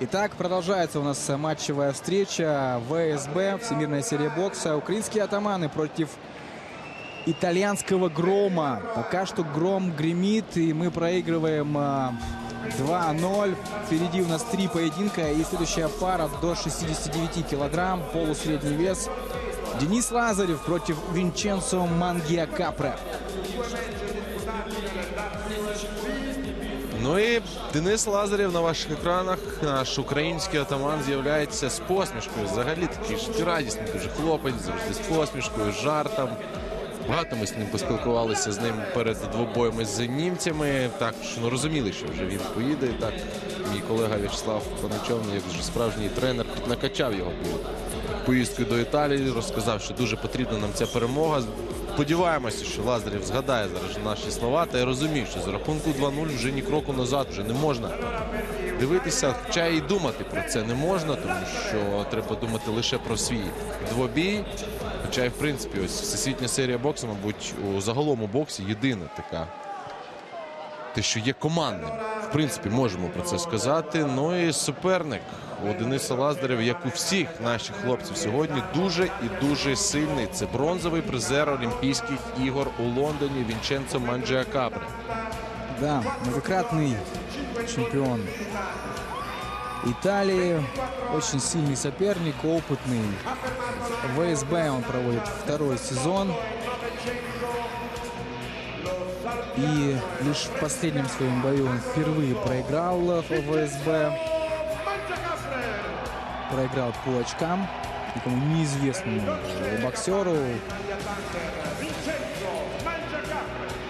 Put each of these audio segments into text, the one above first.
Итак, продолжается у нас матчевая встреча ВСБ, Всемирная серия бокса. Украинские атаманы против итальянского грома. Пока что гром гремит, и мы проигрываем а, 2-0. Впереди у нас три поединка, и следующая пара до 69 килограмм, полусредний вес. Денис Лазарев против Винченцо Мангия Капре. Ну і Денис Лазарєв на ваших екранах, наш український атаман, з'являється з посмішкою. Взагалі такий життєрадісний дуже хлопець, завжди з посмішкою, жартом. Багато ми з ним поспілкувалися з ним перед двобоями з німцями. Так ну, розуміли, що вже він поїде. Так мій колега В'ячеслав Паначов, як вже справжній тренер, накачав його поїздкою до Італії. Розказав, що дуже потрібна нам ця перемога. Сподіваємося, що Лазарєв згадає зараз наші слова та й розумів, що за рахунку 2-0 вже ні кроку назад вже не можна дивитися, хоча і думати про це не можна, тому що треба думати лише про свій двобій. Хоча і в принципі, ось всесвітня серія боксу, мабуть, у загалом у боксі єдина така. Те, що є командним. В принципі, можемо про це сказати. Ну і суперник у Дениса Лазарєва, як у всіх наших хлопців сьогодні, дуже і дуже сильний. Це бронзовий призер Олімпійських ігор у Лондоні Вінченцо Манджіа Капре. Да, многократный чемпион Италии. Очень сильный соперник, опытный. В ВСБ он проводит второй сезон. И лишь в последнем своем бою он впервые проиграл в ВСБ. Проиграл по очкам такому неизвестному боксеру.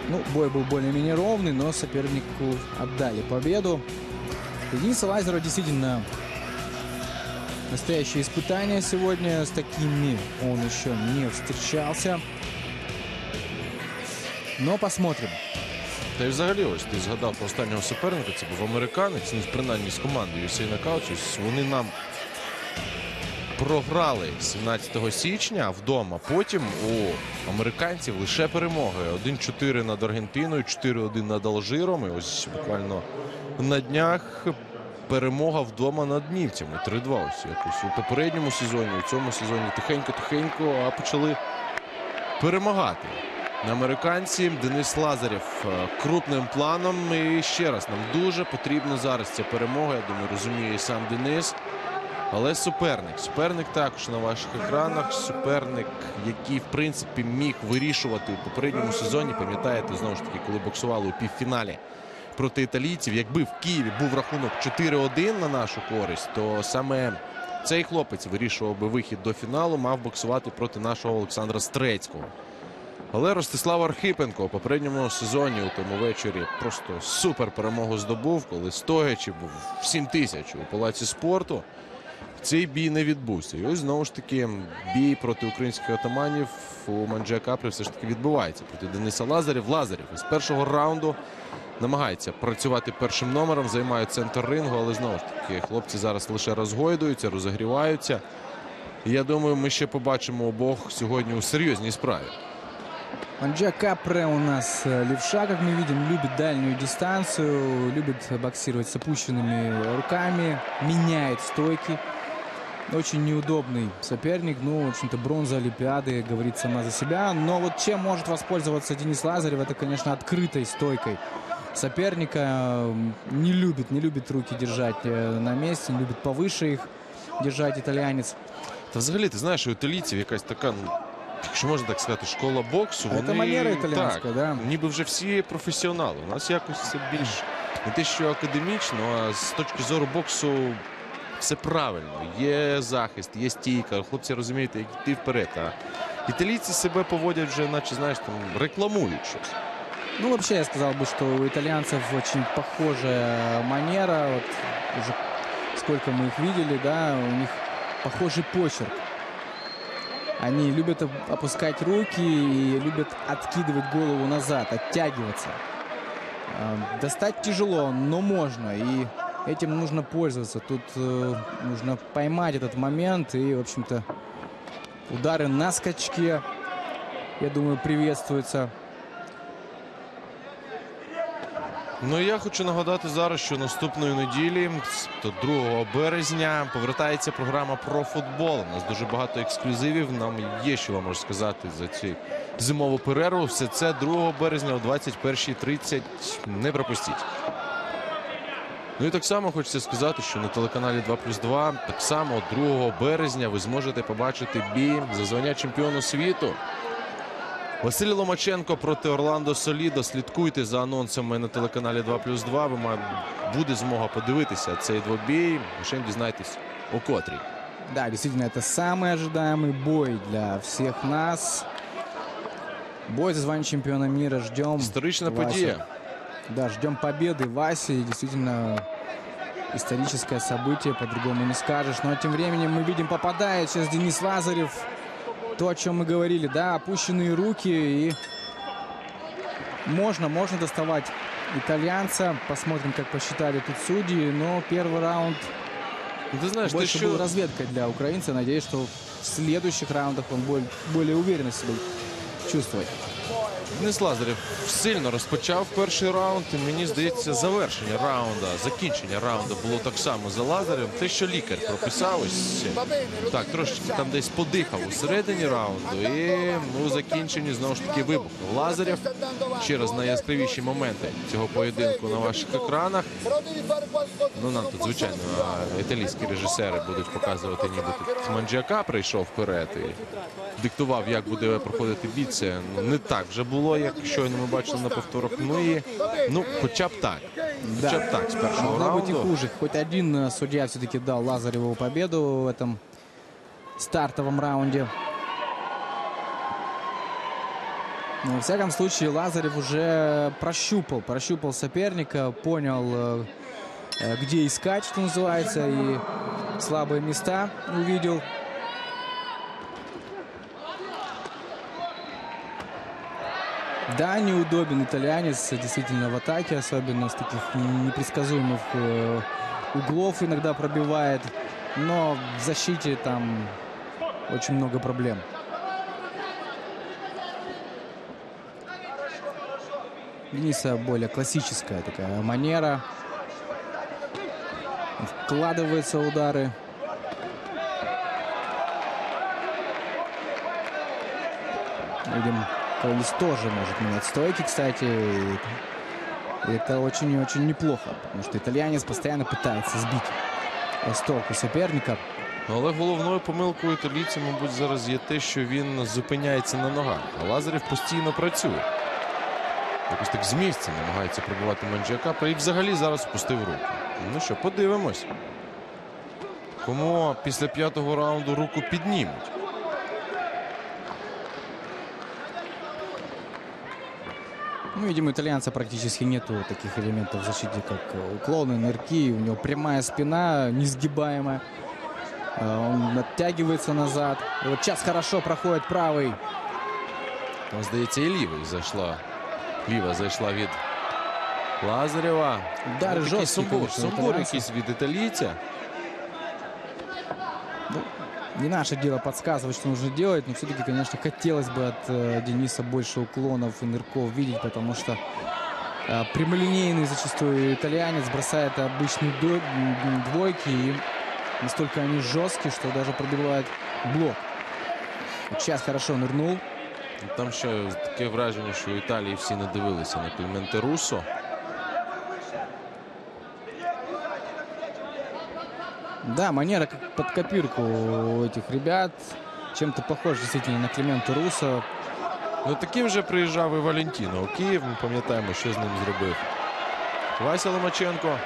Ну, бой был более-менее ровный, но сопернику отдали победу. У Дениса Лазера действительно настоящее испытание сегодня. С такими он еще не встречался. Но посмотрим. Та й взагалі, ось ти згадав про останнього суперника, це був американець, ну, принаймні з команди USA Knockout. Ось Вони нам програли 17 січня вдома. Потім у американців лише перемоги. 1-4 над Аргентиною, 4-1 над Алжиром. І ось буквально на днях перемога вдома над німцями. 3-2 ось якось у попередньому сезоні, у цьому сезоні тихенько-тихенько, а почали перемагати. Американці Денис Лазарєв е, крупним планом. І ще раз нам дуже потрібна зараз ця перемога. Я думаю, розуміє і сам Денис. Але суперник. Суперник також на ваших екранах. Суперник, який в принципі міг вирішувати у попередньому сезоні. Пам'ятаєте, знову ж таки, коли боксували у півфіналі проти італійців. Якби в Києві був рахунок 4-1 на нашу користь, то саме цей хлопець вирішував би вихід до фіналу, мав боксувати проти нашого Олександра Стрецького. Але Ростислав Архипенко у попередньому сезоні у тому вечорі просто супер перемогу здобув, коли стоячи був 7 тисяч у палаці спорту. Цей бій не відбувся. І ось знову ж таки бій проти українських атаманів у Манджа Капрі все ж таки відбувається проти Дениса Лазарів. Лазарів із першого раунду намагається працювати першим номером, займає центр рингу, але знову ж таки хлопці зараз лише розгойдуються, розігріваються. І я думаю, ми ще побачимо обох сьогодні у серйозній справі. Анджа Капре у нас э, левша, как мы видим, любит дальнюю дистанцию, любит боксировать с опущенными руками, меняет стойки. Очень неудобный соперник. Ну, в общем-то, бронза Олимпиады говорит сама за себя. Но вот чем может воспользоваться Денис Лазарев, это, конечно, открытой стойкой соперника. М, Не любит, не любит руки держать э, на месте, не любит повыше их держать итальянец. Та взагалі, ти знаєш, у італійців якась така, ну, якщо можна так сказати, школа боксу. Це манера італійська, так, да. ніби вже всі професіонали. У нас якось це більш не те, що академічно, а з точки зору боксу все правильно. Є захист, є стійка. Хлопці розуміють, як йти вперед. А італійці себе поводять вже, наче знаєш, там рекламують щось. Ну, вообще, я сказал бы, что у итальянцев очень похожая манера. Вот уже сколько мы их видели, да, у них похожий почерк. Они любят оп- опускать руки и любят откидывать голову назад, оттягиваться. А, Достать тяжело, но можно. И этим нужно пользоваться. Тут э, нужно поймать этот момент. И, в общем-то, удары на скачке, я думаю, приветствуются. Ну я хочу нагадати зараз, що наступної неділі, то 2 березня, повертається програма про футбол. У нас дуже багато ексклюзивів. Нам є що вам розказати за цю зимову перерву. Все це 2 березня о 21.30. Не пропустіть. Ну і так само хочеться сказати, що на телеканалі 2 плюс 2 так само 2 березня ви зможете побачити бій за звання чемпіону світу. Василь Ломаченко проти Орландо Солідо. Слідкуйте за анонсами на телеканалі 2 плюс 2. Ви ма- буде змога подивитися цей двобій. Лише дізнайтесь у котрій. Да, действительно, это самый ожидаемый бой для всех нас. Бой за звание чемпиона мира. Ждем. Історична Вася. подія. Да, ждем победы Васи. И Действительно, историческое событие, по-другому не скажешь. Но тем временем мы видим, попадает сейчас Денис Лазарев. То, о чем мы говорили, да, опущенные руки. И можно, можно доставать итальянца. Посмотрим, как посчитали тут судьи. Но первый раунд Ну, Ти знаєш, те, больше был що разведкой для украинца. Надеюсь, что в следующих раундах он более, более уверенно себя чувствует. Денис Лазарев сильно розпочав перший раунд. І мені здається, завершення раунда, закінчення раунду було так само за Лазарем. Те, що лікар прописав, ось так трошечки там десь подихав у середині раунду. І у закінченні знову ж таки вибухнув Лазарев. Ще раз найяскравіші моменти цього поєдинку на ваших екранах. Ну нам тут звичайно італійські режисери будуть показувати, ніби тут Манджіака прийшов вперед і диктував, як буде проходити бій. Це не так вже було, як щойно ми бачили на повторах. Ну і ну, хоча б так. Хоча б так з першого Могло быть и хуже. Хоть один э, судья все-таки дал Лазареву победу в этом стартовом раунде. Но, во всяком случае, Лазарев уже прощупал, прощупал соперника, понял, э, э, где искать, что называется, и слабые места увидел. Да, неудобен итальянец, действительно, в атаке, особенно с таких непредсказуемых э, углов иногда пробивает. Но в защите там очень много проблем. Дениса более классическая такая манера. Вкладываются удары. Видим, Коллинз тоже может менять стойки, кстати. И Это очень и очень неплохо, потому что итальянец постоянно пытается сбить э, с толку соперника. Ну, Але головною помилкою італійця, мабуть, зараз є те, що він зупиняється на ногах. А Лазарів постійно працює. Якось так з місця намагається пробивати Манджіака. І взагалі зараз впустив руку. Ну що, подивимось. Кому після п'ятого раунду руку піднімуть. Ну, видимо, у итальянца практически нету таких элементов в защите, как э, уклоны, нырки. У него прямая спина, несгибаемая. Э, Он оттягивается назад. И вот сейчас хорошо проходит правый. Там, здається, і лівий зайшла. Ліва зайшла від Лазарєва. Удари Ну, такий жорсткі, сумбур, конечно, сумбур італійця. якийсь від італійця. Не наше дело подсказывать, что нужно делать, но все-таки, конечно, хотелось бы от э, Дениса больше уклонов и нырков видеть, потому что э, прямолинейный зачастую итальянец бросает обычные до- м, двойки, и настолько они жесткие, что даже пробивают блок. Вот сейчас хорошо нырнул. Там ще таке враження, що в Італії всі не дивилися на Кліменте Руссо. Да, манера как под копирку у этих ребят. Чем-то похож действительно на Климента Руса. Ну таким же приїжджав і Валентіно у Київ. Ми пам'ятаємо, що з ним зробив. Вася Ломаченко.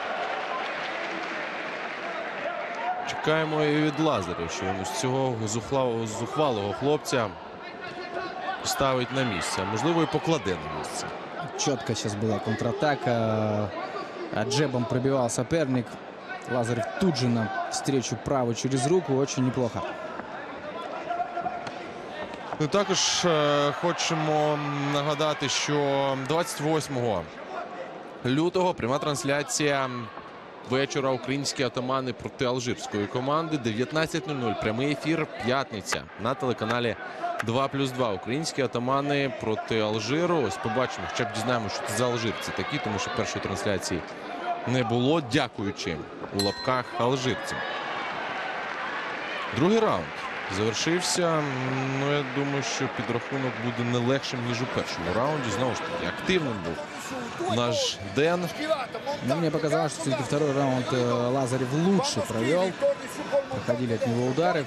Чекаємо і від Лазаря, що він з цього зухвалого хлопця ставить на місце. Можливо, і покладе на місце. Четко сейчас была контратака. Джебом пробивал соперник. Лазарев тут же на встречу правой через руку. Очень неплохо. Ну, також е, хочемо нагадати, що 28 лютого пряма трансляція вечора українські атамани проти алжирської команди. 19.00. Прямий ефір. П'ятниця на телеканалі 2 плюс 2. Українські атамани проти Алжиру. Ось побачимо, хоча б дізнаємося, що це за алжирці такі, тому що першої трансляції не було. Дякуючи у лапках алжирцям. Другий раунд завершився. Ну, я думаю, що підрахунок буде не легшим, ніж у першому раунді. Знову ж таки, активним був наш Ден. Но мне показалось, что все-таки второй раунд э, Лазарев лучше провел. Проходили от него удары.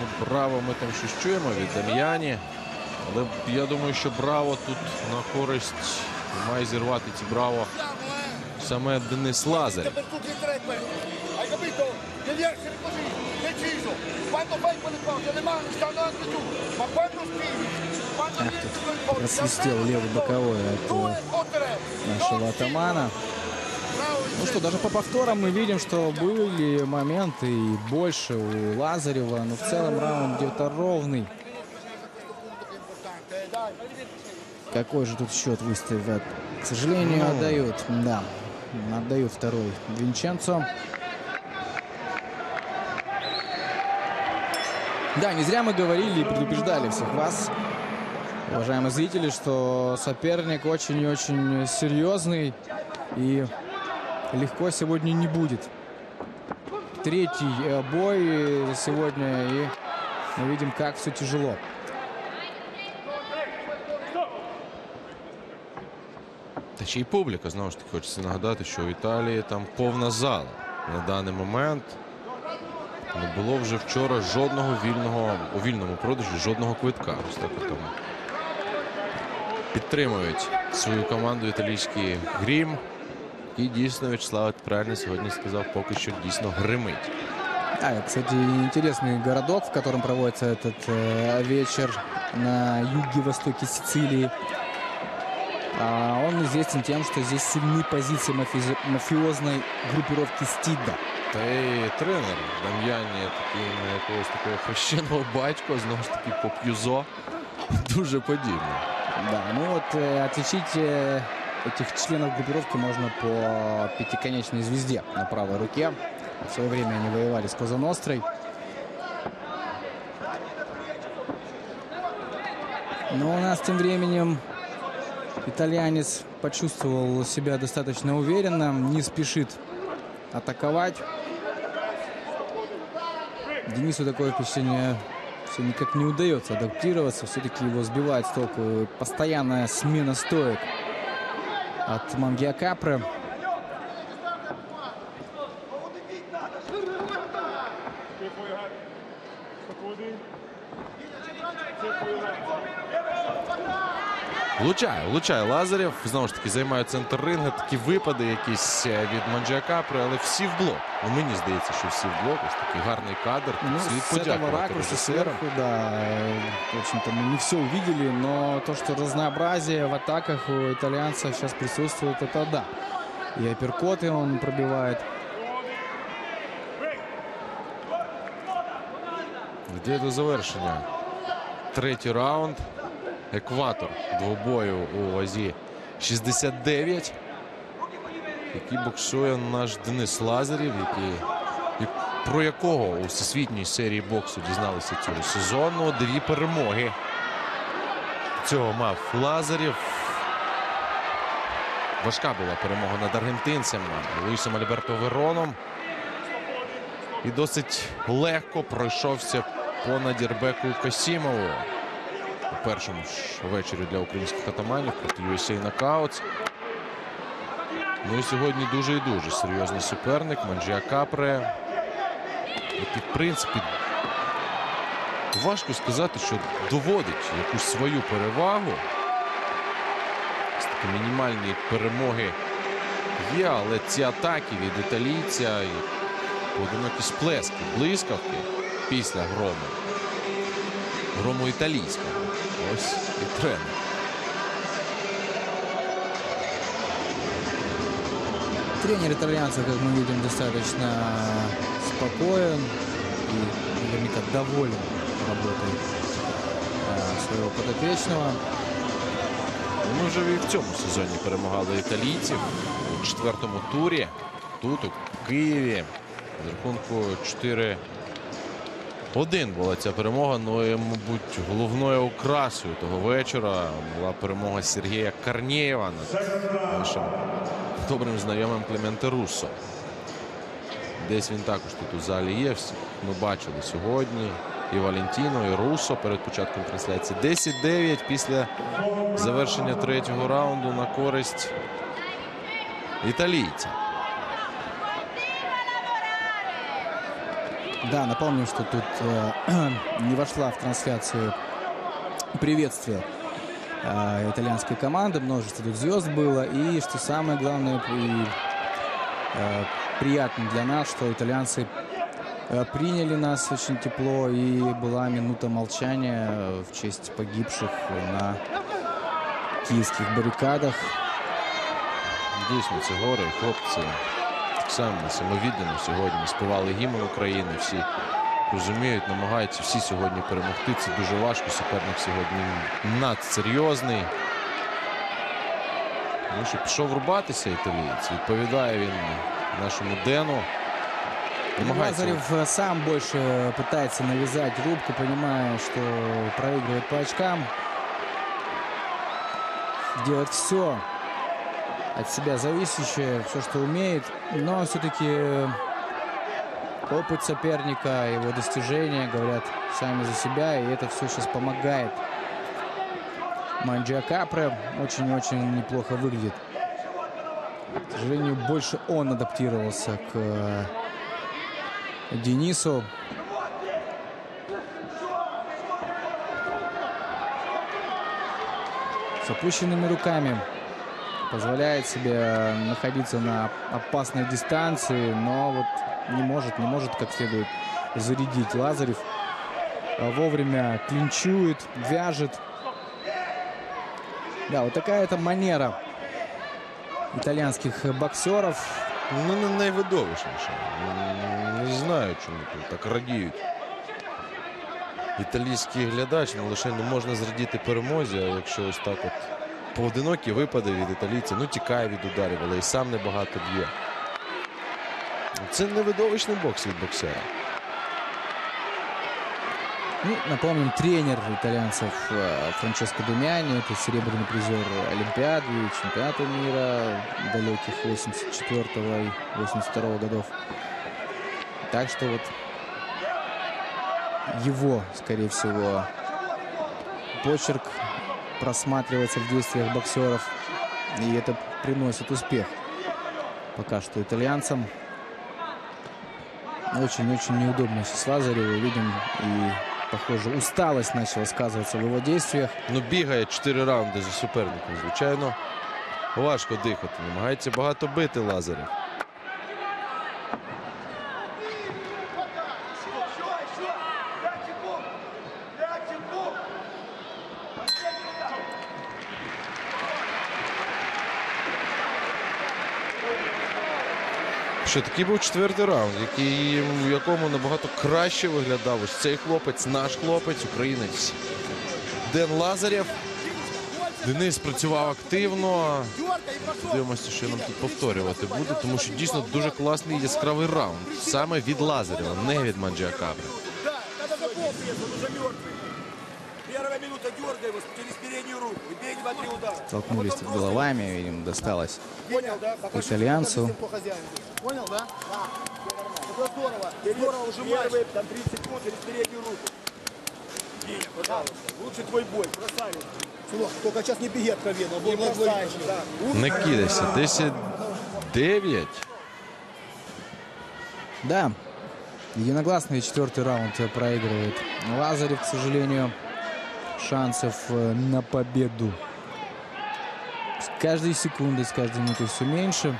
Ну, Браво, ми там щось чуємо від Дам'яні. Але я думаю, що Браво тут на користь має зірвати ці Браво саме Денис Лазарів. per tutti e tre questo. Hai capito? Devi essere così, deciso. Quando fai quelle cose le mani stanno anche giù, ma quando spingi, quando Ах, riesci тут quel colpo, просвистел davvero левый il боковой colpo. от Due э, o tre. нашего Non атамана. Bravo Ну что, даже по повторам мы видим, что были моменты и больше у Лазарева. Но в целом раунд где-то ровный. Какой же тут счет выставят? К сожалению, Ну. отдают. Да, отдают второй Винченцо. Да, не зря мы говорили и предупреждали всех вас, уважаемые зрители, что соперник очень и очень серьезный и легко сегодня не будет. Третий э, бой сегодня и мы видим, как все тяжело. Та ще й публіка, знову ж таки, хочеться нагадати, що в Італії там повна зала. На даний момент не було вже вчора жодного вільного у вільному продажі, жодного квитка. Ось так от там підтримують свою команду італійський грім. І дійсно Вячеслав правильно сьогодні сказав, поки що дійсно гримить. А, кстати, интересный городок, в котором проводится этот э, вечер на юге-востоке Сицилии. А, он известен тем, что здесь сильны позиции мафизи- мафиозной группировки Стида. Та й тренер Дам'яні такий на якогось такого хрещеного батька, знову ж таки по п'юзо. Дуже подібно. Да, ну вот э, отличить э, этих членов группировки можно по пятиконечной звезде на правой руке. В свое время они воевали с Козанострой. Но у нас тем временем итальянец почувствовал себя достаточно уверенно, не спешит атаковать. Денису такое впечатление все никак не удается адаптироваться. Все-таки его сбивает с толку постоянная смена стоек от Мангия Капры. Влучає, влучає Лазарєв. Знову ж таки, займає центр ринга. Такі випади якісь е, від Манджіакапри, але всі в блок. Ну, мені здається, що всі в блок. Ось такий гарний кадр. Ну, Слід с этого подякувати ракурса режисерам. сверху, да, э, в общем-то, мы не все увидели, но то, что разнообразие в атаках у итальянца сейчас присутствует, это да. И апперкоты он пробивает. Йде до завершення. Третій раунд. Екватор двобою у вазі 69. Який боксує наш Денис Лазарєв, який, як- про якого у всесвітній серії боксу дізналися цього сезону. Дві перемоги. Цього мав Лазарєв. Важка була перемога над аргентинцем Луїсом Альберто Вероном. І досить легко пройшовся понад Ірбеку Касімову. У першому ж вечорі для українських атаманів проти USA Knockouts. Ну і сьогодні дуже і дуже серйозний суперник Манджія Капре. Який, в принципі, важко сказати, що доводить якусь свою перевагу. Мінімальні перемоги є, але ці атаки від італійця і поодинокі сплески, блискавки після грому. Грому італійського. Ось і тренер. Тренер итальянца, как мы видим, достаточно спокоен и наверняка доволен работой своего подопечного. Ну, Ми вже і в цьому сезоні перемагали італійців у четвертому турі. Тут, у Києві. З рахунку 4-1 була ця перемога. Ну і, мабуть, головною окрасою того вечора була перемога Сергія Карнєєва над нашим добрим знайомим Клементе Руссо. Десь він також тут у залі є. Ми бачили сьогодні і Валентіно, і Руссо перед початком трансляції. 10-9 після завершення третього раунду на користь італійця. Да, напомню, что тут э, не вошла в трансляцию приветствие э, итальянской команды. Множество тут звезд было. И, что самое главное и э, приятно для нас, что итальянцы э, приняли нас очень тепло. И была минута молчания э, в честь погибших на киевских баррикадах. Дійсно, це гори, хлопці так само самовіддано сьогодні співали гімн України. Всі розуміють, намагаються всі сьогодні перемогти. Це дуже важко. Суперник сьогодні надсерйозний. Ну що, пішов рубатися італієць. Відповідає він нашому Дену. Намагається Лазарев э, сам больше пытается навязать рубку, понимая, что проигрывает по очкам. Делать все от себя зависящее, все, что умеет. Но все-таки опыт соперника, его достижения говорят сами за себя. И это все сейчас помогает. Манджиа Капре очень-очень неплохо выглядит. К сожалению, больше он адаптировался к э, Денису. С опущенными руками позволяет себе находиться на опасной дистанции, но вот не может, не может как следует зарядить Лазарев. А Вовремя клинчует, вяжет. Да, вот такая это манера итальянских боксеров. Ну, не найвидовищніше. Ну, Не знаю, чому тут так радіють. Італійський глядач, ну лише не можна зрадіти перемозі, а якщо ось так от поодинокі випади від італійця, ну тікає від ударів, але і сам небагато б'є. Це не видовищний бокс від боксера. Ну, напомним, тренер итальянцев э, Франческо Думяни. Это серебряный призер Олимпиады и чемпионата мира далеких 84 и 82 годов. Так что вот его, скорее всего, почерк просматривается в действиях боксеров. И это приносит успех пока что итальянцам. Очень-очень неудобно сейчас Лазареву. Видим и, похоже, усталость начала сказываться в его действиях. Ну, бігає 4 раунди за суперником. Звичайно, важко дихати. Намагається багато бити Лазарів. Що такий був четвертий раунд, який, в якому набагато краще виглядав ось цей хлопець, наш хлопець, українець Ден Лазарєв. Денис працював активно. Дивимося, що нам тут повторювати буде, тому що дійсно дуже класний яскравий раунд. Саме від Лазарєва, не від Манджіакабри. Первая минута дергай его через. Столкнулись головами, видим, досталось итальянцу. Понял, да? Да. Это здорово. Здорово ужимаешь. Первые там 30 секунд через переднюю руку. Бей, пожалуйста. Лучший твой бой. Красавец. Только сейчас не беги откровенно. Был бросаешь. Да. Не кидайся. 10-9. Да, единогласный четвертый раунд проигрывает Лазарев, к сожалению. Шансов э, на победу с каждой секундой, с каждой минутой все меньше.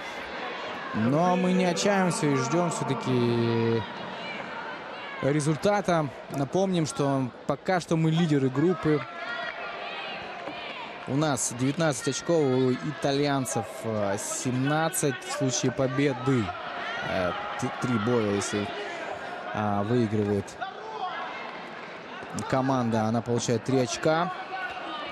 Но мы не отчаиваемся и ждем все-таки результата. Напомним, что пока что мы лидеры группы. У нас 19 очков, у итальянцев э, 17 в случае победы. Э, Три боя, если а, выигрывает команда, она получает 3 очка.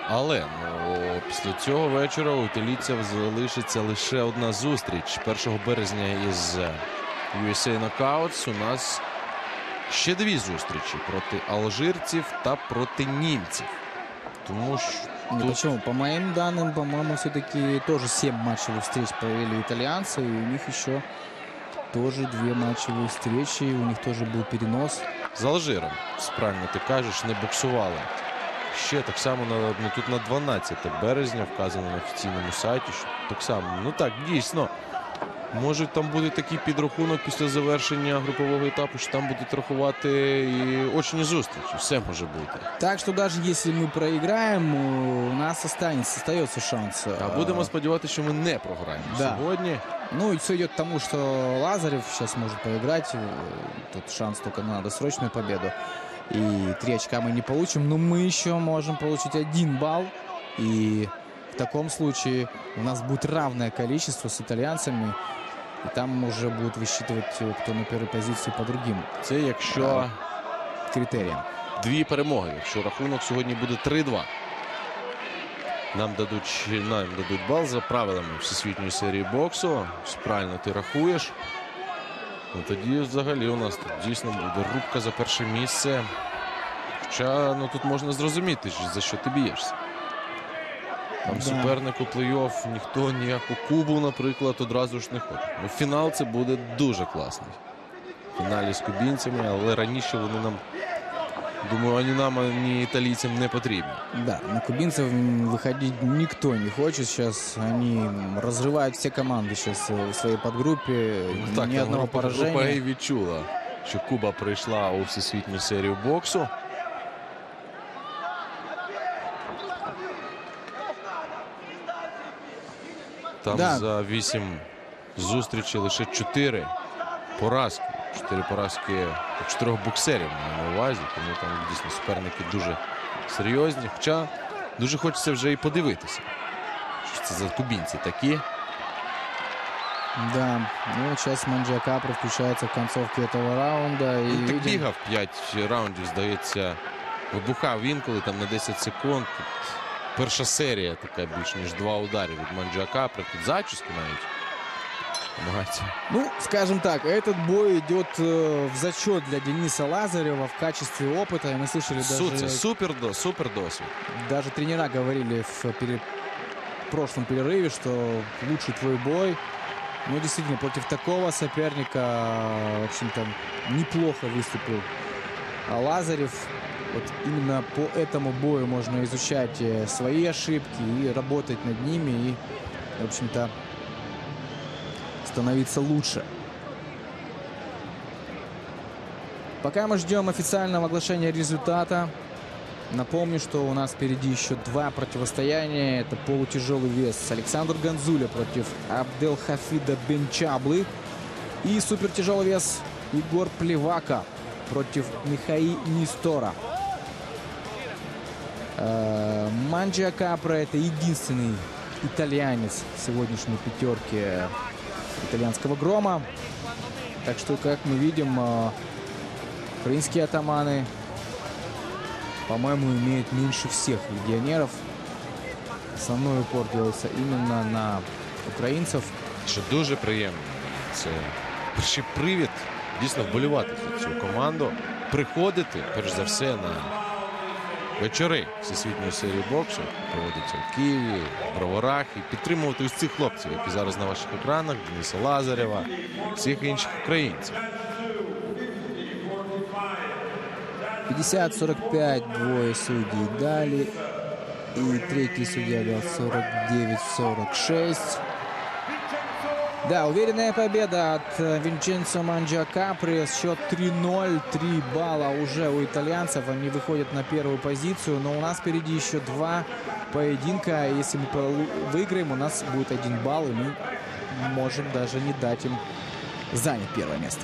Але ну, після цього вечора у італійців залишиться лише одна зустріч 1 березня із е, USA Knockouts. У нас ще дві зустрічі проти алжирців та проти німців. Тому що Не, тут почему? По моим данным, по-моему, все-таки тоже 7 матчевых встреч провели итальянцы. И у них еще тоже две матчевые встречи. У них тоже был перенос. з Алжиром, правильно ти кажеш, не боксували. Ще так само на ну, тут на 12 березня вказано на офіційному сайті. Що так само, ну так, дійсно. Може там буде такий підрахунок після завершення групового етапу, що там будуть рахувати і очні зустрічі. Все може бути. Так что даже если мы проиграем, у нас останется, остается шанс. А э, будемо сподіватися, що ми не програємо Да. сьогодні. Ну и все идет к тому, что Лазарев сейчас может поиграть. Э, Тут шанс только на досрочную победу. И три очка мы не получим, но мы еще можем получить один балл. И в таком случае у нас будет равное количество с итальянцами. И там уже будут высчитывать, э, кто на первой позиции по другим Це якщо критериям. дві перемоги. Якщо рахунок сьогодні буде 3-2. Нам дадуть, ще- нам дадуть бал за правилами всесвітньої серії боксу. Ось Правильно ти рахуєш. Ну, тоді взагалі у нас тут дійсно буде рубка за перше місце. Хоча ну, тут можна зрозуміти, за що ти б'єшся. Там Да. суперник у плей-офф, ніхто ніяку Кубу, наприклад, одразу ж не хоче. Ну, фінал це буде дуже класний. В фіналі з кубінцями, але раніше вони нам, думаю, ані нам, ані італійцям не потрібні. Да, на кубинцев м, выходить никто не хочет сейчас. Они м, разрывают все команды сейчас э, в своей подгруппе. Ну, Ни так, там одного група, група поражения. і відчула, що Куба прийшла у всесвітню серію боксу. Там Да. за вісім зустрічей лише чотири поразки. Чотири поразки чотирьох боксерів маю на увазі, тому там дійсно суперники дуже серйозні. Хоча дуже хочеться вже і подивитися, що це за кубінці такі. Да, ну сейчас Манджа Капра включается в концовке этого раунда. И Він так видим- бігав 5 раундів, здається, вибухав інколи там на 10 секунд. Тут перша серія така більш ніж два удари від Манджака. Тут зачіску навіть намагається. Ну, скажем так, этот бой идет э, в зачет для Дениса Лазарева в качестве опыта. И мы слышали даже, супер, до- супер досвід. даже тренера говорили в пере- прошлом перерыве, что лучший твой бой. Ну, действительно, против такого соперника, в общем-то, неплохо выступил А Лазарев. Вот именно по этому бою можно изучать э, свои ошибки и работать над ними. И, в общем-то, становиться лучше. Пока мы ждем официального оглашения результата, напомню, что у нас впереди еще два противостояния. Это полутяжелый вес Александр Ганзуля против Абделхафида Бенчаблы. И супертяжелый вес Егор Плевака против Михаи Нистора. Э, Манджиа Капра это единственный итальянец в сегодняшней пятерке итальянского грома. Так что, как мы видим, э, украинские атаманы, по-моему, имеют меньше всех легионеров. Основной упор делается именно на украинцев. Що дуже приємно. Це перший привід дійсно вболівати за цю команду. Приходити, перш за все, на вечори всесвітньої серії боксу, проводяться в Києві, в Броварах, і підтримувати ось цих хлопців, які зараз на ваших екранах, Дениса Лазарєва, всіх інших українців. 50-45 двое судей дали. И третий судья дал 49-46. Да, уверенная победа от э, Винченцо Манджа Капри. Счет 3-0, 3 балла уже у итальянцев. Они выходят на первую позицию. Но у нас впереди еще два поединка. Если мы выиграем, у нас будет один балл. И мы можем даже не дать им занять первое место.